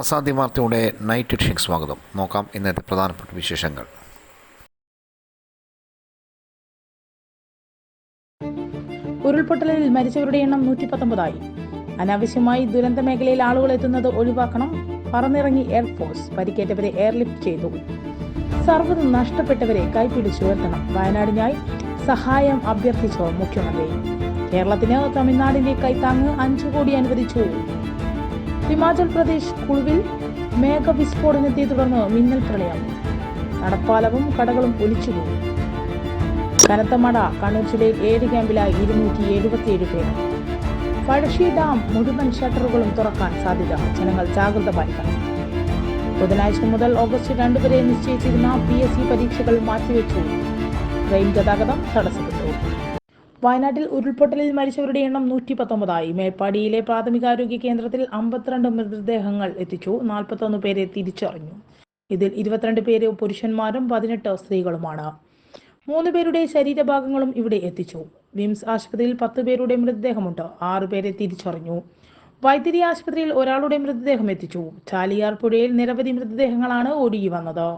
ആസാദി വാർത്തയുടെ നൈറ്റ് എഡിഷനിലേക്ക് സ്വാഗതം. നോക്കാം ഇന്നത്തെ പ്രധാനപ്പെട്ട വിശേഷങ്ങൾ. ഉരുൾപൊട്ടലിൽ മരിച്ചവരുടെ എണ്ണം നൂറ്റി പത്തൊമ്പതായി അനാവശ്യമായി ദുരന്ത മേഖലയിൽ ആളുകൾ എത്തുന്നത് ഒഴിവാക്കണം. പറന്നിറങ്ങി എയർഫോഴ്സ് പരിക്കേറ്റവരെ എയർലിഫ്റ്റ് ചെയ്തു. സർവതും നഷ്ടപ്പെട്ടവരെ കൈപിടിച്ചുയർത്തണം വയനാടിനായി സഹായം അഭ്യർത്ഥിച്ചു മുഖ്യമന്ത്രി. കേരളത്തിന് തമിഴ്നാടിന്റെ കൈത്താങ്ങ് അഞ്ചു കോടി അനുവദിച്ചു. ഹിമാചൽ പ്രദേശ് കുളുവിൽ മേഘവിസ്ഫോടനത്തെ തുടർന്ന് മിന്നൽ പ്രളയം. നടപ്പാലവും കടകളും ഒലിച്ചുപോയി. കനത്ത മഴ കണ്ണൂർ ജില്ലയിൽ ഏഴ് ക്യാമ്പിലായി ഇരുന്നൂറ്റി എഴുപത്തിയേഴ് പേർ. പഴശ്ശി ഡാം മുഴുവൻ ഷട്ടറുകളും തുറക്കാൻ സാധ്യത. ജനങ്ങൾ ജാഗ്രത പാലിക്കണം ബുധനാഴ്ച മുതൽ ഓഗസ്റ്റ് രണ്ട് വരെ നിശ്ചയിച്ചിരുന്ന പി എസ് സി പരീക്ഷകൾ മാറ്റിവെച്ചു. ട്രെയിൻ ഗതാഗതം തടസ്സപ്പെട്ടു വയനാട്ടിൽ ഉരുൾപൊട്ടലിൽ മരിച്ചവരുടെ എണ്ണം നൂറ്റി പത്തൊമ്പതായി മേപ്പാടിയിലെ പ്രാഥമികാരോഗ്യ കേന്ദ്രത്തിൽ അമ്പത്തിരണ്ട് മൃതദേഹങ്ങൾ എത്തിച്ചു. നാൽപ്പത്തൊന്ന് പേരെ തിരിച്ചറിഞ്ഞു. ഇതിൽ ഇരുപത്തിരണ്ട് പേര് പുരുഷന്മാരും പതിനെട്ട് സ്ത്രീകളുമാണ്. മൂന്ന് പേരുടെ ശരീരഭാഗങ്ങളും ഇവിടെ എത്തിച്ചു. വിംസ് ആശുപത്രിയിൽ പത്ത് പേരുടെ മൃതദേഹമുണ്ട്. ആറു പേരെ തിരിച്ചറിഞ്ഞു. വൈദ്യുതി ആശുപത്രിയിൽ ഒരാളുടെ മൃതദേഹം എത്തിച്ചു. ചാലിയാർ പുഴയിൽ നിരവധി മൃതദേഹങ്ങളാണ് ഒഴുകി വന്നത്.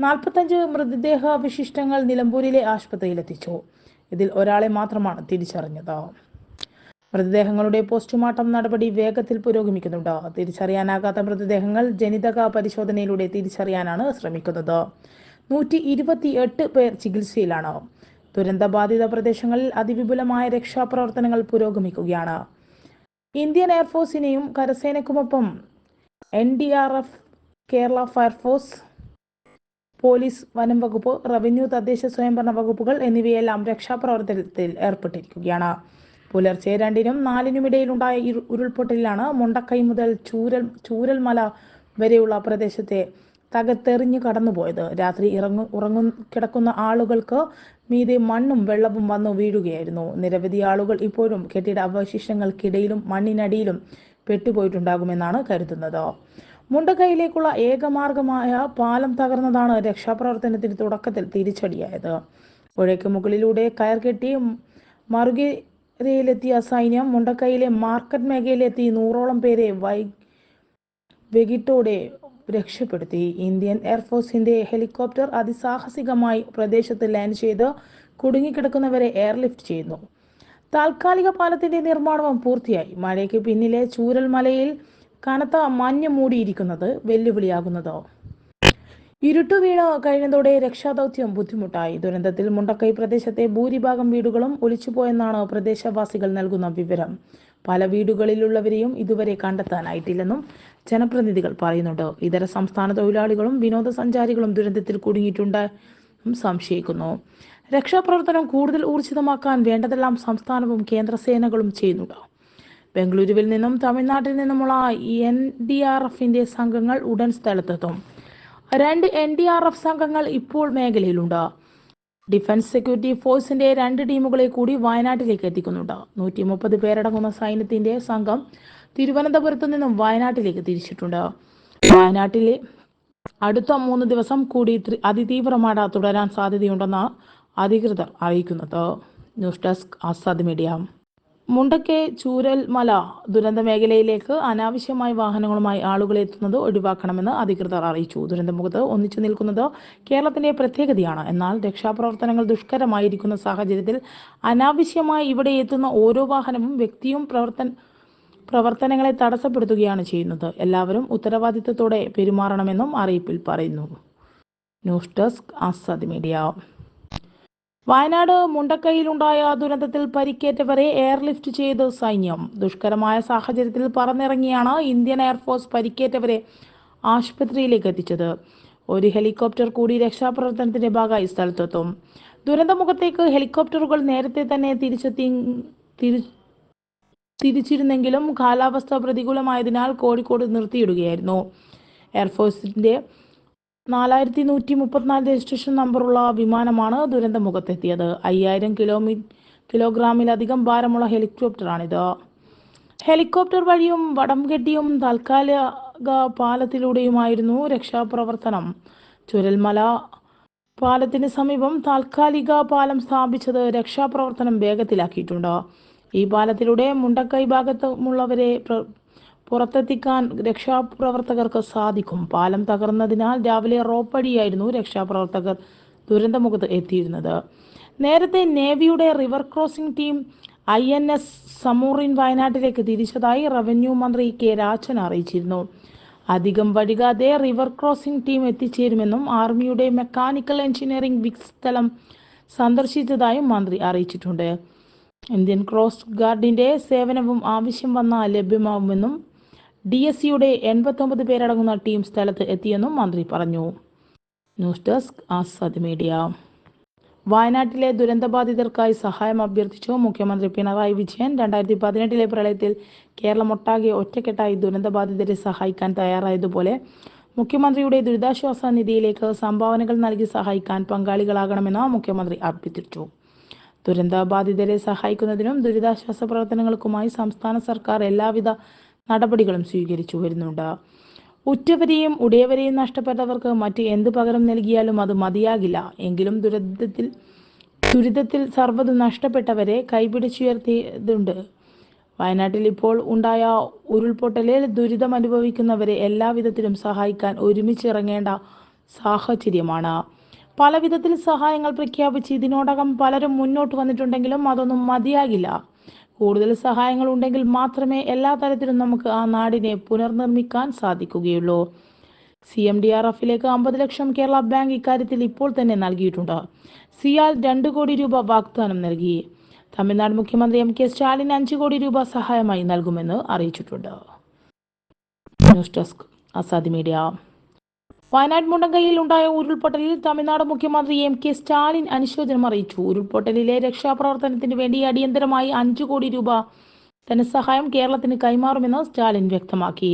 നാൽപ്പത്തഞ്ച് മൃതദേഹ വിശിഷ്ടങ്ങൾ നിലമ്പൂരിലെ ആശുപത്രിയിൽ എത്തിച്ചു. ഇതിൽ ഒരാളെ മാത്രമാണ് തിരിച്ചറിഞ്ഞത്. മൃതദേഹങ്ങളുടെ പോസ്റ്റ്മോർട്ടം നടപടി വേഗത്തിൽ പുരോഗമിക്കുന്നുണ്ട്. തിരിച്ചറിയാനാകാത്ത മൃതദേഹങ്ങൾ ജനിതക പരിശോധനയിലൂടെ തിരിച്ചറിയാനാണ് ശ്രമിക്കുന്നത്. നൂറ്റി ഇരുപത്തി എട്ട് പേർ ചികിത്സയിലാണ്. ദുരന്തബാധിത പ്രദേശങ്ങളിൽ അതിവിപുലമായ രക്ഷാപ്രവർത്തനങ്ങൾ പുരോഗമിക്കുകയാണ്. ഇന്ത്യൻ എയർഫോഴ്സിനെയും കരസേനയ്ക്കുമൊപ്പം N D R F Kerala fire force police വനം വകുപ്പ് റവന്യൂ തദ്ദേശ സ്വയംഭരണ വകുപ്പുകൾ എന്നിവയെല്ലാം രക്ഷാപ്രവർത്തനത്തിൽ ഏർപ്പെട്ടിരിക്കുകയാണ്. പുലർച്ചെ രണ്ടിനും നാലിനുമിടയിലുണ്ടായ ഇടയിലുണ്ടായ ഉരുൾപൊട്ടലിലാണ് മുണ്ടക്കൈ മുതൽ ചൂരൽ ചൂരൽമല വരെയുള്ള പ്രദേശത്തെ തകർത്തെറിഞ്ഞു കടന്നുപോയത്. രാത്രി ഇറങ്ങു ഉറങ്ങു കിടക്കുന്ന ആളുകൾക്ക് മീതെ മണ്ണും വെള്ളവും വന്നു വീഴുകയായിരുന്നു. നിരവധി ആളുകൾ ഇപ്പോഴും കെട്ടിട അവശിഷ്ടങ്ങൾക്കിടയിലും മണ്ണിനടിയിലും പെട്ടുപോയിട്ടുണ്ടാകുമെന്നാണ് കരുതുന്നത്. മുണ്ടക്കൈയിലേക്കുള്ള ഏകമാർഗമായ പാലം തകർന്നതാണ് രക്ഷാപ്രവർത്തനത്തിന് തുടക്കത്തിൽ തിരിച്ചടിയായത്. പുഴയ്ക്ക് മുകളിലൂടെ കയർ കെട്ടി മറുകരയിലെത്തിയ സൈന്യം മുണ്ടക്കൈയിലെ മാർക്കറ്റ് മേഖലയിലെത്തി നൂറോളം പേരെ വൈ വെകിട്ടോടെ രക്ഷപ്പെടുത്തി. ഇന്ത്യൻ എയർഫോഴ്സിന്റെ ഹെലികോപ്റ്റർ അതിസാഹസികമായി പ്രദേശത്ത് ലാൻഡ് ചെയ്ത് കുടുങ്ങിക്കിടക്കുന്നവരെ എയർലിഫ്റ്റ് ചെയ്യുന്നു. താൽക്കാലിക പാലത്തിന്റെ നിർമ്മാണവും പൂർത്തിയായി. മഴയ്ക്ക് പിന്നിലെ ചൂരൽമലയിൽ കനത്ത മഞ്ഞ് മൂടിയിരിക്കുന്നത് വെല്ലുവിളിയാകുന്നത്. ഇരുട്ടു വീണ് കഴിഞ്ഞതോടെ രക്ഷാദൗത്യം ബുദ്ധിമുട്ടായി. ദുരന്തത്തിൽ മുണ്ടക്കൈ പ്രദേശത്തെ ഭൂരിഭാഗം വീടുകളും ഒലിച്ചുപോയെന്നാണ് പ്രദേശവാസികൾ നൽകുന്ന വിവരം. പല വീടുകളിലുള്ളവരെയും ഇതുവരെ കണ്ടെത്താനായിട്ടില്ലെന്നും ജനപ്രതിനിധികൾ പറയുന്നുണ്ട്. ഇതര സംസ്ഥാന തൊഴിലാളികളും വിനോദസഞ്ചാരികളും ദുരന്തത്തിൽ കുടുങ്ങിയിട്ടുണ്ട് സംശയിക്കുന്നു. രക്ഷാപ്രവർത്തനം കൂടുതൽ ഊർജിതമാക്കാൻ വേണ്ടതെല്ലാം സംസ്ഥാനവും കേന്ദ്ര സേനകളും ചെയ്യുന്നുണ്ട്. ബംഗളൂരുവിൽ നിന്നും തമിഴ്നാട്ടിൽ നിന്നുമുള്ള എൻ ഡി ആർ എഫിന്റെ സംഘങ്ങൾ ഉടൻ സ്ഥലത്തെത്തും. രണ്ട് എൻ ഡി ആർ എഫ് സംഘങ്ങൾ ഇപ്പോൾ മേഖലയിലുണ്ട്. ഡിഫൻസ് സെക്യൂരിറ്റി ഫോഴ്സിന്റെ രണ്ട് ടീമുകളെ കൂടി വയനാട്ടിലേക്ക് എത്തിക്കുന്നുണ്ട്. നൂറ്റി മുപ്പത് പേരടങ്ങുന്ന സൈന്യത്തിന്റെ സംഘം തിരുവനന്തപുരത്തു നിന്നും വയനാട്ടിലേക്ക് തിരിച്ചിട്ടുണ്ട്. വയനാട്ടിലെ അടുത്ത മൂന്ന് ദിവസം കൂടി അതിതീവ്ര മഴ തുടരാൻ സാധ്യതയുണ്ടെന്ന് അധികൃതർ അറിയിക്കുന്നത്. News desk Azad media. Mundakkai Chooralmala ദുരന്ത മേഖലയിലേക്ക് അനാവശ്യമായി വാഹനങ്ങളുമായി ആളുകൾ എത്തുന്നത് ഒഴിവാക്കണമെന്ന് അധികൃതർ അറിയിച്ചു. ദുരന്തമുഖത്ത് ഒന്നിച്ചു നിൽക്കുന്നത് കേരളത്തിന്റെ പ്രത്യേകതയാണ്. എന്നാൽ രക്ഷാപ്രവർത്തനങ്ങൾ ദുഷ്കരമായിരിക്കുന്ന സാഹചര്യത്തിൽ അനാവശ്യമായി ഇവിടെ എത്തുന്ന ഓരോ വാഹനവും വ്യക്തിയും പ്രവർത്തന പ്രവർത്തനങ്ങളെ തടസ്സപ്പെടുത്തുകയാണ് ചെയ്യുന്നത്. എല്ലാവരും ഉത്തരവാദിത്തത്തോടെ പെരുമാറണമെന്നും അറിയിപ്പിൽ പറയുന്നു. News desk Azad media. Wayanad മുണ്ടക്കൈയിലുണ്ടായ ദുരന്തത്തിൽ പരിക്കേറ്റവരെ എയർലിഫ്റ്റ് ചെയ്ത് സൈന്യം. ദുഷ്കരമായ സാഹചര്യത്തിൽ പറന്നിറങ്ങിയാണ് ഇന്ത്യൻ എയർഫോഴ്സ് പരിക്കേറ്റവരെ ആശുപത്രിയിലേക്ക് എത്തിച്ചത്. ഒരു ഹെലികോപ്റ്റർ കൂടി രക്ഷാപ്രവർത്തനത്തിന്റെ ഭാഗമായി സ്ഥലത്തെത്തും. ദുരന്തമുഖത്തേക്ക് ഹെലികോപ്റ്ററുകൾ നേരത്തെ തന്നെ തിരിച്ചെത്തി തിരി തിരിച്ചിരുന്നെങ്കിലും കാലാവസ്ഥ പ്രതികൂലമായതിനാൽ കോഴിക്കോട് നിർത്തിയിടുകയായിരുന്നു. എയർഫോഴ്സിന്റെ നാലായിരത്തി നൂറ്റി മുപ്പത്തിനാല് രജിസ്ട്രേഷൻ നമ്പറുള്ള വിമാനമാണ് ദുരന്തമുഖത്തെത്തിയത്. അയ്യായിരം കിലോമീ കിലോഗ്രാമിലധികം ഭാരമുള്ള ഹെലികോപ്റ്ററാണിത്. ഹെലികോപ്റ്റർ വഴിയും വടംകെട്ടിയും താൽക്കാലിക പാലത്തിലൂടെയുമായിരുന്നു രക്ഷാപ്രവർത്തനം. ചുരൽമല പാലത്തിന് സമീപം താൽക്കാലിക പാലം സ്ഥാപിച്ചത് രക്ഷാപ്രവർത്തനം വേഗത്തിലാക്കിയിട്ടുണ്ട്. ഈ പാലത്തിലൂടെ മുണ്ടക്കൈ ഭാഗത്തുമുള്ളവരെ പുറത്തെത്തിക്കാൻ രക്ഷാപ്രവർത്തകർക്ക് സാധിക്കും. പാലം തകർന്നതിനാൽ രാവിലെ റോപ്പടിയായിരുന്നു രക്ഷാപ്രവർത്തകർ ദുരന്തമുഖത്ത് എത്തിയിരുന്നത്. നേരത്തെ നേവിയുടെ river crossing team I N S Zamorin വയനാട്ടിലേക്ക് തിരിച്ചതായി റവന്യൂ മന്ത്രി കെ രാജൻ അറിയിച്ചിരുന്നു. അധികം വൈകാതെ റിവർ ക്രോസിംഗ് ടീം എത്തിച്ചേരുമെന്നും ആർമിയുടെ മെക്കാനിക്കൽ എഞ്ചിനീയറിംഗ് വിക്സ് സ്ഥലം സന്ദർശിച്ചതായും മന്ത്രി അറിയിച്ചിട്ടുണ്ട്. ഇന്ത്യൻ ക്രോസ് ഗാർഡിന്റെ സേവനവും ആവശ്യം വന്നാൽ ലഭ്യമാവുമെന്നും ഡി എസ് സിയുടെ എൺപത്തൊമ്പത് പേരടങ്ങുന്ന ടീം സ്ഥലത്ത് എത്തിയെന്നും മന്ത്രി പറഞ്ഞു. News desk Azad media. വയനാട്ടിലെ ദുരന്തബാധിതർക്കായി സഹായം അഭ്യർത്ഥിച്ചു മുഖ്യമന്ത്രി പിണറായി വിജയൻ. രണ്ടായിരത്തി പതിനെട്ടിലെ പ്രളയത്തിൽ കേരളമൊട്ടാകെ ഒറ്റക്കെട്ടായി ദുരന്തബാധിതരെ സഹായിക്കാൻ തയ്യാറായതുപോലെ മുഖ്യമന്ത്രിയുടെ ദുരിതാശ്വാസ നിധിയിലേക്ക് സംഭാവനകൾ നൽകി സഹായിക്കാൻ പങ്കാളികളാകണമെന്ന് മുഖ്യമന്ത്രി അഭ്യർത്ഥിച്ചു. ദുരന്തബാധിതരെ സഹായിക്കുന്നതിനും ദുരിതാശ്വാസ പ്രവർത്തനങ്ങൾക്കുമായി സംസ്ഥാന സർക്കാർ എല്ലാവിധ നടപടികളും സ്വീകരിച്ചു വരുന്നുണ്ട്. ഉറ്റവരെയും ഉടയവരെയും നഷ്ടപ്പെട്ടവർക്ക് മറ്റ് എന്ത് പകരം നൽകിയാലും അത് മതിയാകില്ല. എങ്കിലും ദുരിതത്തിൽ ദുരിതത്തിൽ സർവതും നഷ്ടപ്പെട്ടവരെ കൈപിടിച്ചുയർത്തിയതുണ്ട്. വയനാട്ടിൽ ഇപ്പോൾ ഉണ്ടായ ഉരുൾപൊട്ടലിൽ ദുരിതം അനുഭവിക്കുന്നവരെ എല്ലാവിധത്തിലും സഹായിക്കാൻ ഒരുമിച്ചിറങ്ങേണ്ട സാഹചര്യമാണ്. പല വിധത്തിൽ സഹായങ്ങൾ പ്രഖ്യാപിച്ച് ഇതിനോടകം പലരും മുന്നോട്ട് വന്നിട്ടുണ്ടെങ്കിലും അതൊന്നും മതിയാകില്ല. കൂടുതൽ സഹായങ്ങൾ ഉണ്ടെങ്കിൽ മാത്രമേ എല്ലാ തരത്തിലും നമുക്ക് ആ നാടിനെ പുനർനിർമ്മിക്കാൻ സാധിക്കുകയുള്ളൂ. സി എം ഡി ആർ എഫിലേക്ക് അമ്പത് ലക്ഷം കേരള ബാങ്ക് ഇക്കാര്യത്തിൽ ഇപ്പോൾ തന്നെ നൽകിയിട്ടുണ്ട്. സിയാൽ രണ്ട് കോടി രൂപ വാഗ്ദാനം നൽകി. തമിഴ്നാട് മുഖ്യമന്ത്രി എം കെ സ്റ്റാലിൻ അഞ്ച് കോടി രൂപ സഹായമായി നൽകുമെന്ന് അറിയിച്ചിട്ടുണ്ട്. News desk Azadi media. Wayanad മുണ്ടങ്കയിൽ ഉണ്ടായ ഉരുൾപൊട്ടലിൽ തമിഴ്നാട് മുഖ്യമന്ത്രി എം കെ സ്റ്റാലിൻ അനുശോചനം അറിയിച്ചു. ഉരുൾപൊട്ടലിലെ രക്ഷാപ്രവർത്തനത്തിന് വേണ്ടി അടിയന്തരമായി അഞ്ചു കോടി രൂപ ധനസഹായം കേരളത്തിന് കൈമാറുമെന്ന് സ്റ്റാലിൻ വ്യക്തമാക്കി.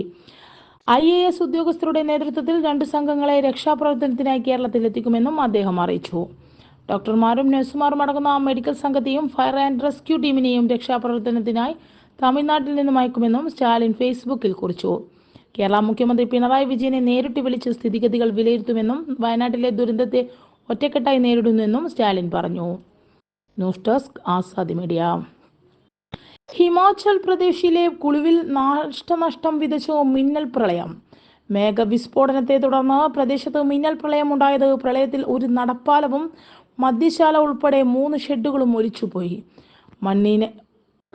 ഐ എ എസ് ഉദ്യോഗസ്ഥരുടെ നേതൃത്വത്തിൽ രണ്ട് സംഘങ്ങളെ രക്ഷാപ്രവർത്തനത്തിനായി കേരളത്തിൽ എത്തിക്കുമെന്നും അദ്ദേഹം അറിയിച്ചു. ഡോക്ടർമാരും നഴ്സുമാരും അടങ്ങുന്ന മെഡിക്കൽ സംഘത്തെയും ഫയർ ആൻഡ് റെസ്ക്യൂ ടീമിനെയും രക്ഷാപ്രവർത്തനത്തിനായി തമിഴ്നാട്ടിൽ നിന്നും അയക്കുമെന്നും സ്റ്റാലിൻ ഫേസ്ബുക്കിൽ കുറിച്ചു. കേരള മുഖ്യമന്ത്രി പിണറായി വിജയനെ നേരിട്ട് വിളിച്ച് സ്ഥിതിഗതികൾ വിലയിരുത്തുമെന്നും വയനാട്ടിലെ ദുരന്തത്തെ ഒറ്റക്കെട്ടായി നേരിടുന്നുവെന്നും സ്റ്റാലിൻ പറഞ്ഞു. News desk Azadi media. Himachal പ്രദേശിലെ കുളുവിൽ നാഷ്ടനഷ്ടം വിതച്ച മിന്നൽ പ്രളയം. മേഘവിസ്ഫോടനത്തെ തുടർന്ന് പ്രദേശത്ത് മിന്നൽ പ്രളയം ഉണ്ടായത് പ്രളയത്തിൽ ഒരു നടപ്പാലവും മദ്യശാല ഉൾപ്പെടെ മൂന്ന് ഷെഡുകളും ഒലിച്ചുപോയി. മണ്ണിന്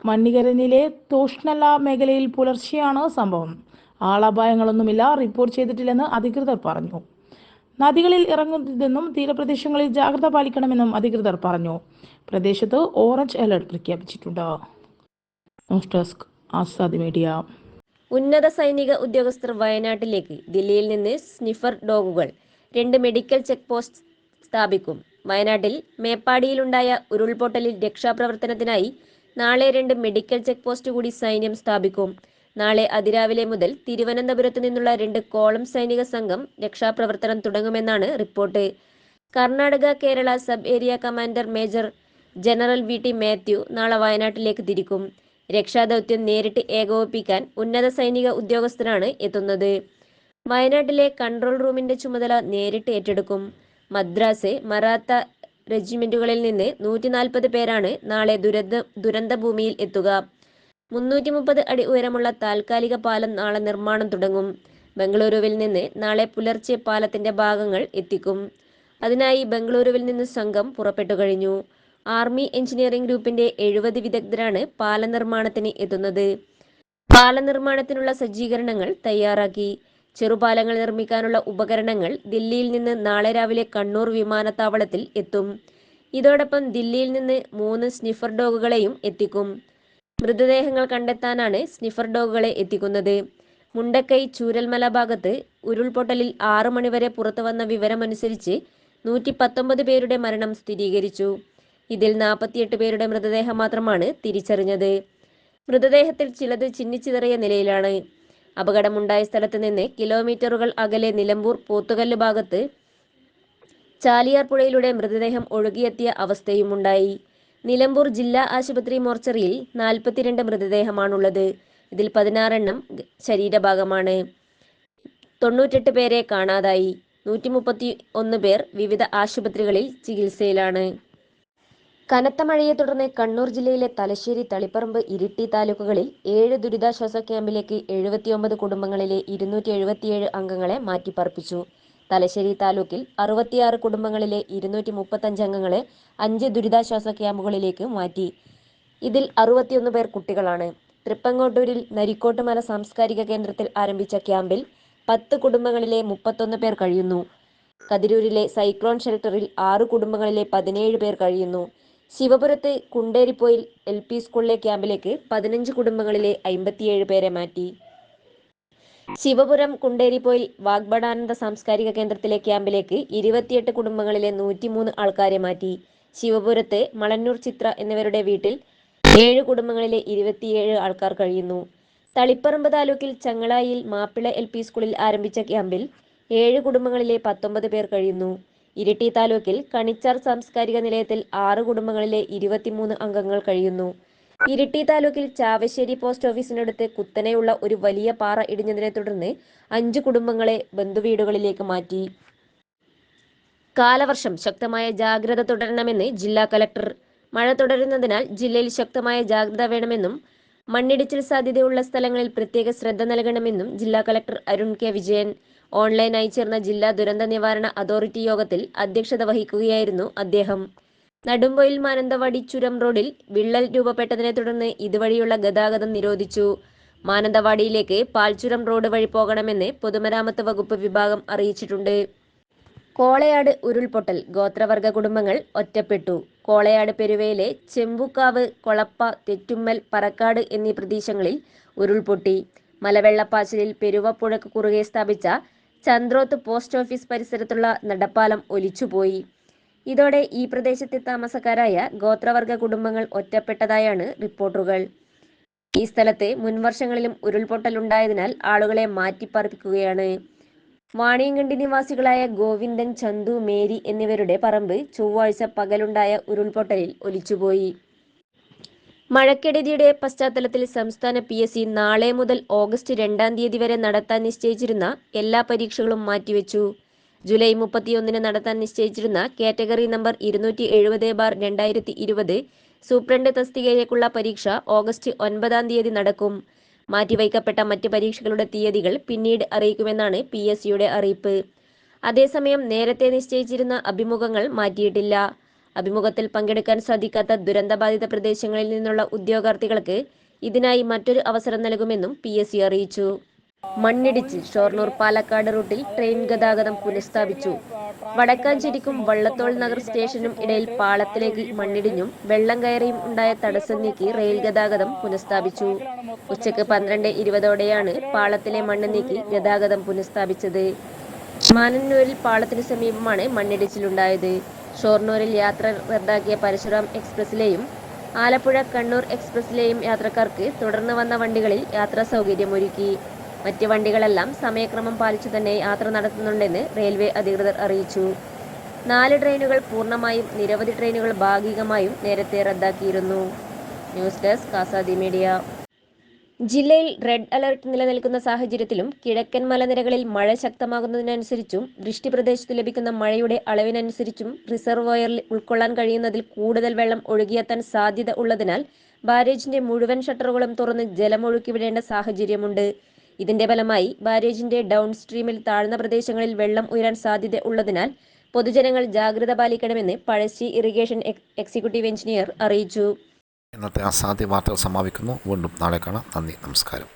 മണ്ണികരനിലെ തോഷ്ണല മേഖലയിൽ പുലർച്ചെയാണ് സംഭവം. ആളപായങ്ങളൊന്നുമില്ല റിപ്പോർട്ട് ചെയ്തിട്ടില്ലെന്ന് അധികൃതർ പറഞ്ഞു. നദികളിൽ ഇറങ്ങുന്നതെന്നും തീരപ്രദേശങ്ങളിൽ ജാഗ്രത പാലിക്കണമെന്നും അധികൃതർ പറഞ്ഞു. പ്രദേശത്ത് ഓറഞ്ച് അലർട്ട് പ്രഖ്യാപിച്ചിട്ടുണ്ട്. News desk media. ഉന്നത സൈനിക ഉദ്യോഗസ്ഥർ വയനാട്ടിലേക്ക് ദില്ലിയിൽ നിന്ന് സ്നിഫർ ഡോഗുകൾ രണ്ട് മെഡിക്കൽ ചെക്ക് പോസ്റ്റ് സ്ഥാപിക്കും. വയനാട്ടിൽ മേപ്പാടിയിലുണ്ടായ ഉരുൾപൊട്ടലിൽ രക്ഷാപ്രവർത്തനത്തിനായി നാളെ രണ്ട് മെഡിക്കൽ ചെക്ക് പോസ്റ്റ് കൂടി സൈന്യം സ്ഥാപിക്കും. നാളെ അതിരാവിലെ മുതൽ തിരുവനന്തപുരത്ത് നിന്നുള്ള രണ്ട് കോളം സൈനിക സംഘം രക്ഷാപ്രവർത്തനം തുടങ്ങുമെന്നാണ് report. Karnataka Kerala sub area commander major general V T Mathew നാളെ വയനാട്ടിലേക്ക് തിരിക്കും. രക്ഷാദൗത്യം നേരിട്ട് ഏകോപിപ്പിക്കാൻ ഉന്നത സൈനിക ഉദ്യോഗസ്ഥരാണ് എത്തുന്നത്. വയനാട്ടിലെ കൺട്രോൾ റൂമിന്റെ ചുമതല നേരിട്ട് ഏറ്റെടുക്കും. മദ്രാസ് മറാത്ത റെജിമെന്റുകളിൽ നിന്ന് നൂറ്റി നാൽപ്പത് പേരാണ് നാളെ ദുരന്ത ദുരന്തഭൂമിയിൽ എത്തുക. മുന്നൂറ്റി മുപ്പത് അടി ഉയരമുള്ള താൽക്കാലിക പാലം നാളെ നിർമ്മാണം തുടങ്ങും. ബംഗളൂരുവിൽ നിന്ന് നാളെ പുലർച്ചെ പാലത്തിന്റെ ഭാഗങ്ങൾ എത്തിക്കും. അതിനായി ബംഗളൂരുവിൽ നിന്ന് സംഘം പുറപ്പെട്ടു കഴിഞ്ഞു. ആർമി എഞ്ചിനീയറിംഗ് ഗ്രൂപ്പിന്റെ എഴുപത് വിദഗ്ധരാണ് പാല നിർമ്മാണത്തിന് എത്തുന്നത്. പാല നിർമ്മാണത്തിനുള്ള സജ്ജീകരണങ്ങൾ തയ്യാറാക്കി. ചെറുപാലങ്ങൾ നിർമ്മിക്കാനുള്ള ഉപകരണങ്ങൾ ദില്ലിയിൽ നിന്ന് നാളെ രാവിലെ കണ്ണൂർ വിമാനത്താവളത്തിൽ എത്തും. ഇതോടൊപ്പം ദില്ലിയിൽ നിന്ന് മൂന്ന് സ്നിഫർ ഡോഗുകളെയും എത്തിക്കും. മൃതദേഹങ്ങൾ കണ്ടെത്താനാണ് സ്നിഫർ ഡോഗുകളെ എത്തിക്കുന്നത്. മുണ്ടക്കൈ ചൂരൽമല ഭാഗത്ത് ഉരുൾപൊട്ടലിൽ ആറു മണിവരെ പുറത്തുവന്ന വിവരമനുസരിച്ച് നൂറ്റി പത്തൊമ്പത് പേരുടെ മരണം സ്ഥിരീകരിച്ചു. ഇതിൽ നാൽപ്പത്തിയെട്ട് പേരുടെ മൃതദേഹം മാത്രമാണ് തിരിച്ചറിഞ്ഞത്. മൃതദേഹത്തിൽ ചിലത് ചിന്നിച്ചിതറിയ നിലയിലാണ്. അപകടമുണ്ടായ സ്ഥലത്ത് നിന്ന് കിലോമീറ്ററുകൾ അകലെ നിലമ്പൂർ പോത്തുകല്ല് ഭാഗത്ത് ചാലിയാർ പുഴയിലൂടെ മൃതദേഹം ഒഴുകിയെത്തിയ അവസ്ഥയുമുണ്ടായി. നിലമ്പൂർ ജില്ലാ ആശുപത്രി മോർച്ചറിയിൽ നാൽപ്പത്തിരണ്ട് മൃതദേഹമാണുള്ളത്. ഇതിൽ പതിനാറെണ്ണം ശരീരഭാഗമാണ്. തൊണ്ണൂറ്റെട്ട് പേരെ കാണാതായി. നൂറ്റി മുപ്പത്തി ഒന്ന് പേർ വിവിധ ആശുപത്രികളിൽ ചികിത്സയിലാണ്. കനത്ത മഴയെ തുടർന്ന് കണ്ണൂർ ജില്ലയിലെ തലശ്ശേരി തളിപ്പറമ്പ് ഇരിട്ടി താലൂക്കുകളിൽ ഏഴ് ദുരിതാശ്വാസ ക്യാമ്പിലേക്ക് എഴുപത്തിയൊമ്പത് കുടുംബങ്ങളിലെ ഇരുന്നൂറ്റി എഴുപത്തിയേഴ് അംഗങ്ങളെ മാറ്റിപ്പാർപ്പിച്ചു. തലശ്ശേരി താലൂക്കിൽ അറുപത്തിയാറ് കുടുംബങ്ങളിലെ ഇരുന്നൂറ്റി മുപ്പത്തഞ്ച് അംഗങ്ങളെ അഞ്ച് ദുരിതാശ്വാസ ക്യാമ്പുകളിലേക്ക് മാറ്റി. ഇതിൽ അറുപത്തിയൊന്ന് പേർ കുട്ടികളാണ്. തൃപ്പങ്ങോട്ടൂരിൽ നരിക്കോട്ടുമല സാംസ്കാരിക കേന്ദ്രത്തിൽ ആരംഭിച്ച ക്യാമ്പിൽ പത്ത് കുടുംബങ്ങളിലെ മുപ്പത്തൊന്ന് പേർ കഴിയുന്നു. കതിരൂരിലെ സൈക്ലോൺ ഷെൽട്ടറിൽ ആറ് കുടുംബങ്ങളിലെ പതിനേഴ് പേർ കഴിയുന്നു. ശിവപുരത്തെ കുണ്ടേരിപ്പോയിൽ എൽ പി സ്കൂളിലെ ക്യാമ്പിലേക്ക് പതിനഞ്ച് കുടുംബങ്ങളിലെ അമ്പത്തിയേഴ് പേരെ മാറ്റി. ശിവപുരം കുണ്ടേരിപ്പോയിൽ വാഗ്ബടാനന്ദ സാംസ്കാരിക കേന്ദ്രത്തിലെ ക്യാമ്പിലേക്ക് ഇരുപത്തിയെട്ട് കുടുംബങ്ങളിലെ നൂറ്റിമൂന്ന് ആൾക്കാരെ മാറ്റി. ശിവപുരത്തെ മളന്നൂർ ചിത്ര എന്നിവരുടെ വീട്ടിൽ ഏഴ് കുടുംബങ്ങളിലെ ഇരുപത്തിയേഴ് ആൾക്കാർ കഴിയുന്നു. തളിപ്പറമ്പ് താലൂക്കിൽ ചങ്ങളായിൽ മാപ്പിള എൽ പി സ്കൂളിൽ ആരംഭിച്ച ക്യാമ്പിൽ ഏഴ് കുടുംബങ്ങളിലെ പത്തൊമ്പത് പേർ കഴിയുന്നു. ഇരിട്ടി താലൂക്കിൽ കണിച്ചാർ സാംസ്കാരിക നിലയത്തിൽ ആറ് കുടുംബങ്ങളിലെ ഇരുപത്തിമൂന്ന് അംഗങ്ങൾ കഴിയുന്നു. ഇരിട്ടി താലൂക്കിൽ ചാവശ്ശേരി പോസ്റ്റ് ഓഫീസിനടുത്ത് കുത്തനെയുള്ള ഒരു വലിയ പാറ ഇടിഞ്ഞതിനെ തുടർന്ന് അഞ്ചു കുടുംബങ്ങളെ ബന്ധുവീടുകളിലേക്ക് മാറ്റി. കാലവർഷം ശക്തമായ ജാഗ്രത തുടരണമെന്ന് ജില്ലാ കലക്ടർ. മഴ തുടരുന്നതിനാൽ ജില്ലയിൽ ശക്തമായ ജാഗ്രത വേണമെന്നും മണ്ണിടിച്ചിൽ സാധ്യതയുള്ള സ്ഥലങ്ങളിൽ പ്രത്യേക ശ്രദ്ധ നൽകണമെന്നും ജില്ലാ കലക്ടർ അരുൺ കെ. വിജയൻ. ഓൺലൈനായി ചേർന്ന ജില്ലാ ദുരന്ത നിവാരണ അതോറിറ്റി യോഗത്തിൽ അധ്യക്ഷത വഹിക്കുകയായിരുന്നു അദ്ദേഹം. നെടുമ്പൊയിൽ മാനന്തവാടി ചുരം റോഡിൽ വിള്ളൽ രൂപപ്പെട്ടതിനെ തുടർന്ന് ഇതുവഴിയുള്ള ഗതാഗതം നിരോധിച്ചു. മാനന്തവാടിയിലേക്ക് പാൽചുരം റോഡ് വഴി പോകണമെന്ന് പൊതുമരാമത്ത് വകുപ്പ് വിഭാഗം അറിയിച്ചിട്ടുണ്ട്. കോളയാട് ഉരുൾപൊട്ടൽ ഗോത്രവർഗ കുടുംബങ്ങൾ ഒറ്റപ്പെട്ടു. കോളയാട് പെരുവയിലെ ചെമ്പുക്കാവ് കൊളപ്പ തെറ്റുമ്മൽ പറക്കാട് എന്നീ പ്രദേശങ്ങളിൽ ഉരുൾപൊട്ടി. മലവെള്ളപ്പാച്ചിലിൽ പെരുവ പുഴക്ക് കുറുകെ സ്ഥാപിച്ച ചന്ദ്രോത്ത് പോസ്റ്റ് ഓഫീസ് പരിസരത്തുള്ള നടപ്പാലം ഒലിച്ചുപോയി. ഇതോടെ ഈ പ്രദേശത്തെ താമസക്കാരായ ഗോത്രവർഗ കുടുംബങ്ങൾ ഒറ്റപ്പെട്ടതായാണ് റിപ്പോർട്ടുകൾ. ഈ സ്ഥലത്ത് മുൻവർഷങ്ങളിലും ഉരുൾപൊട്ടലുണ്ടായതിനാൽ ആളുകളെ മാറ്റിപ്പാർപ്പിക്കുകയാണ്. വാണിയങ്കണ്ടി നിവാസികളായ ഗോവിന്ദൻ ചന്തു മേരി എന്നിവരുടെ പറമ്പ് ചൊവ്വാഴ്ച പകലുണ്ടായ ഉരുൾപൊട്ടലിൽ ഒലിച്ചുപോയി. മഴക്കെടുതിയുടെ പശ്ചാത്തലത്തിൽ സംസ്ഥാന പി എസ് സി നാളെ മുതൽ ഓഗസ്റ്റ് രണ്ടാം തീയതി വരെ നടത്താൻ നിശ്ചയിച്ചിരുന്ന എല്ലാ പരീക്ഷകളും മാറ്റിവെച്ചു. ജൂലൈ മുപ്പത്തിയൊന്നിന് നടത്താൻ നിശ്ചയിച്ചിരുന്ന കാറ്റഗറി നമ്പർ ഇരുന്നൂറ്റി എഴുപത് ബാർ രണ്ടായിരത്തി ഇരുപത് സൂപ്രണ്ട് തസ്തികയിലേക്കുള്ള പരീക്ഷ ഓഗസ്റ്റ് ഒൻപതാം തീയതി നടക്കും. മാറ്റിവയ്ക്കപ്പെട്ട മറ്റ് പരീക്ഷകളുടെ തീയതികൾ പിന്നീട് അറിയിക്കുമെന്നാണ് പി എസ് സിയുടെ അറിയിപ്പ്. അതേസമയം നേരത്തെ നിശ്ചയിച്ചിരുന്ന അഭിമുഖങ്ങൾ മാറ്റിയിട്ടില്ല. അഭിമുഖത്തിൽ പങ്കെടുക്കാൻ സാധിക്കാത്ത ദുരന്തബാധിത പ്രദേശങ്ങളിൽ നിന്നുള്ള ഉദ്യോഗാർത്ഥികൾക്ക് ഇതിനായി മറ്റൊരു അവസരം നൽകുമെന്നും പി അറിയിച്ചു. മണ്ണിടിച്ചിൽ ഷൊർണൂർ പാലക്കാട് റൂട്ടിൽ ട്രെയിൻ ഗതാഗതം പുനഃസ്ഥാപിച്ചു. വടക്കാഞ്ചേരിക്കും വള്ളത്തോൾ നഗർ സ്റ്റേഷനും ഇടയിൽ പാളത്തിലേക്ക് മണ്ണിടിഞ്ഞും വെള്ളം കയറിയും ഉണ്ടായ തടസ്സം നീക്കി റെയിൽ ഗതാഗതം പുനഃസ്ഥാപിച്ചു. ഉച്ചയ്ക്ക് പന്ത്രണ്ട് ഇരുപതോടെയാണ് പാളത്തിലെ മണ്ണ് നീക്കി ഗതാഗതം പുനഃസ്ഥാപിച്ചത്. മാനന്നൂരിൽ പാളത്തിന് സമീപമാണ് മണ്ണിടിച്ചിലുണ്ടായത്. ഷൊർണൂരിൽ യാത്ര റദ്ദാക്കിയ പരശുറാം എക്സ്പ്രസിലെയും ആലപ്പുഴ കണ്ണൂർ എക്സ്പ്രസിലെയും യാത്രക്കാർക്ക് തുടർന്ന് വന്ന വണ്ടികളിൽ യാത്രാ സൗകര്യമൊരുക്കി മറ്റ് വണ്ടികളെല്ലാം സമയക്രമം പാലിച്ചു തന്നെ യാത്ര നടത്തുന്നുണ്ടെന്ന് റെയിൽവേ അധികൃതർ അറിയിച്ചു. നാല് ട്രെയിനുകൾ പൂർണമായും നിരവധി ട്രെയിനുകൾ ഭാഗികമായും നേരത്തെ റദ്ദാക്കിയിരുന്നു. News desk Azadi media. ജില്ലയിൽ റെഡ് അലർട്ട് നിലനിൽക്കുന്ന സാഹചര്യത്തിലും കിഴക്കൻ മലനിരകളിൽ മഴ ശക്തമാകുന്നതിനനുസരിച്ചും വൃഷ്ടിപ്രദേശത്ത് ലഭിക്കുന്ന മഴയുടെ അളവിനനുസരിച്ചും റിസർവോയറിൽ ഉൾക്കൊള്ളാൻ കഴിയുന്നതിൽ കൂടുതൽ വെള്ളം ഒഴുകിയെത്താൻ സാധ്യത ഉള്ളതിനാൽ ബാരേജിന്റെ മുഴുവൻ ഷട്ടറുകളും തുറന്ന് ജലമൊഴുക്കി വിടേണ്ട സാഹചര്യമുണ്ട്. ഇതിന്റെ ഫലമായി ബാരേജിന്റെ ഡൗൺ സ്ട്രീമിൽ താഴ്ന്ന പ്രദേശങ്ങളിൽ വെള്ളം ഉയരാൻ സാധ്യത ഉള്ളതിനാൽ പൊതുജനങ്ങൾ ജാഗ്രത പാലിക്കണമെന്ന് Pazhassi irrigation ex- executive engineer അറിയിച്ചു. ഇന്നത്തെ അസാധ്യ വാർത്തകൾ സമാപിക്കുന്നു. വീണ്ടും നാളെ കാണാം. നന്ദി. നമസ്കാരം.